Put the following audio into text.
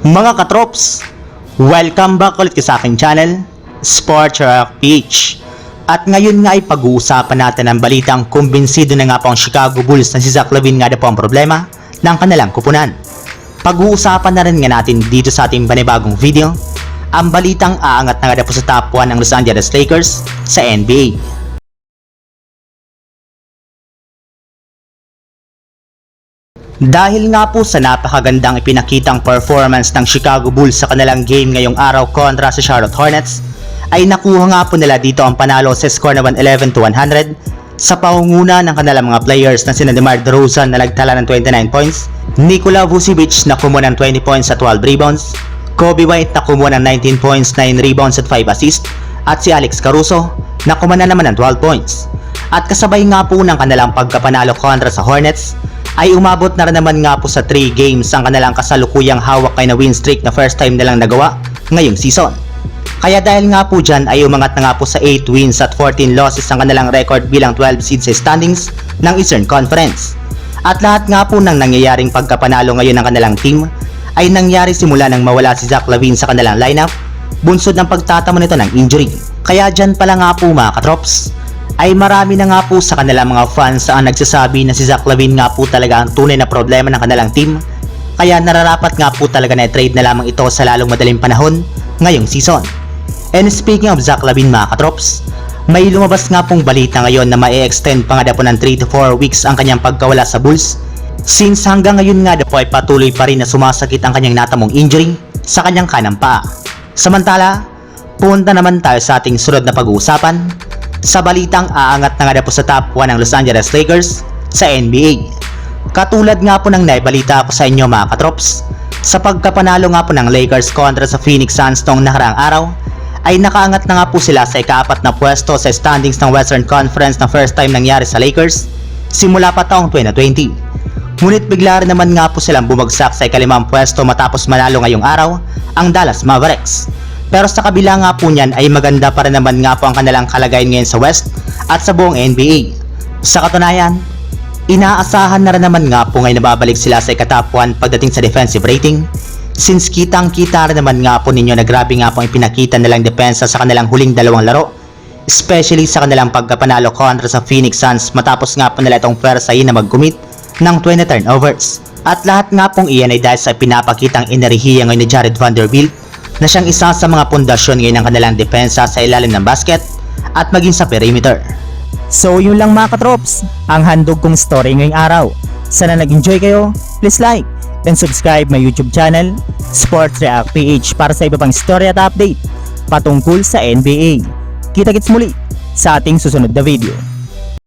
Mga katrops, welcome back ulit sa aking channel, Sports Rock PH. At ngayon nga ay pag-uusapan natin ang balitang kumbinsido na nga po ang Chicago Bulls na si Zach Lavine nga na po ang problema ng kanilang kupunan. Pag-uusapan na rin nga natin dito sa ating panibagong video, ang balitang aangat na nga po sa top 1 ng Los Angeles Lakers sa NBA. Dahil nga po sa napakagandang ipinakitang performance ng Chicago Bulls sa kanilang game ngayong araw kontra sa Charlotte Hornets, ay nakuha nga po nila dito ang panalo sa score na 111 to 100 sa pangunguna ng kanilang mga players na sina DeMar DeRozan na nagtala ng 29 points, Nikola Vucevic na kumuha ng 20 points at 12 rebounds, Kobe White na kumuha ng 19 points, 9 rebounds at 5 assists, at si Alex Caruso na kumuha na naman ng 12 points. At kasabay nga po ng kanilang pagkapanalo kontra sa Hornets, ay umabot na rin naman nga po sa 3 games ang kanilang kasalukuyang hawak kay na win streak na first time nilang nagawa ngayong season. Kaya dahil nga po dyan ay umangat na nga po sa 8 wins at 14 losses ang kanilang record bilang 12 seed sa standings ng Eastern Conference. At lahat nga po ng nangyayaring pagkapanalo ngayon ng kanilang team ay nangyari simula nang mawala si Zach Lavine sa kanilang lineup, bunsod ng pagtatamo nito ng injury. Kaya dyan pala nga po mga katrops, ay marami na nga po sa kanilang mga fans ang nagsasabi na si Zach Lavine nga po talaga ang tunay na problema ng kanilang team kaya nararapat nga po talaga na trade na lamang ito sa lalong madaling panahon ngayong season. And speaking of Zach Lavine mga katrops, may lumabas nga pong balita ngayon na ma-extend pa nga daw po ng 3 to 4 weeks ang kanyang pagkawala sa Bulls since hanggang ngayon nga daw po ay patuloy pa rin na sumasakit ang kanyang natamong injury sa kanyang kanang paa. Samantala, punta naman tayo sa ating sunod na pag-uusapan sa balitang aangat na nga po sa top 1 ng Los Angeles Lakers sa NBA. Katulad nga po ng naibalita ko sa inyo mga katrops, sa pagkapanalo nga po ng Lakers kontra sa Phoenix Suns noong nakaraang araw, ay nakaangat na nga po sila sa ikaapat na pwesto sa standings ng Western Conference na first time nangyari sa Lakers simula pa taong 2020. Ngunit bigla rin naman nga po silang bumagsak sa ikalimang pwesto matapos manalo ngayong araw ang Dallas Mavericks. Pero sa kabila nga po niyan ay maganda pa rin naman nga po ang kanilang kalagayan ngayon sa West at sa buong NBA. Sa katunayan, inaasahan na rin naman nga po ngayon na babalik sila sa ikatop 1 pagdating sa defensive rating since kitang kita rin naman nga po ninyo na grabe nga po ang pinakita nilang depensa sa kanilang huling dalawang laro especially sa kanilang pagkapanalo kontra sa Phoenix Suns matapos nga po nila itong pwersahin na mag-commit ng 20 turnovers. At lahat nga pong iyan ay dahil sa pinapakitang enerhiya ngayon ni Jared Vanderbilt na siyang isa sa mga pundasyon ngayon ng kanilang depensa sa ilalim ng basket at maging sa perimeter. So yun lang mga katrops, ang handog kong story ngayong araw. Sana nag-enjoy kayo, please like and subscribe my YouTube channel, Sports React PH para sa iba pang story at update patungkol sa NBA. Kita-kits muli sa ating susunod na video.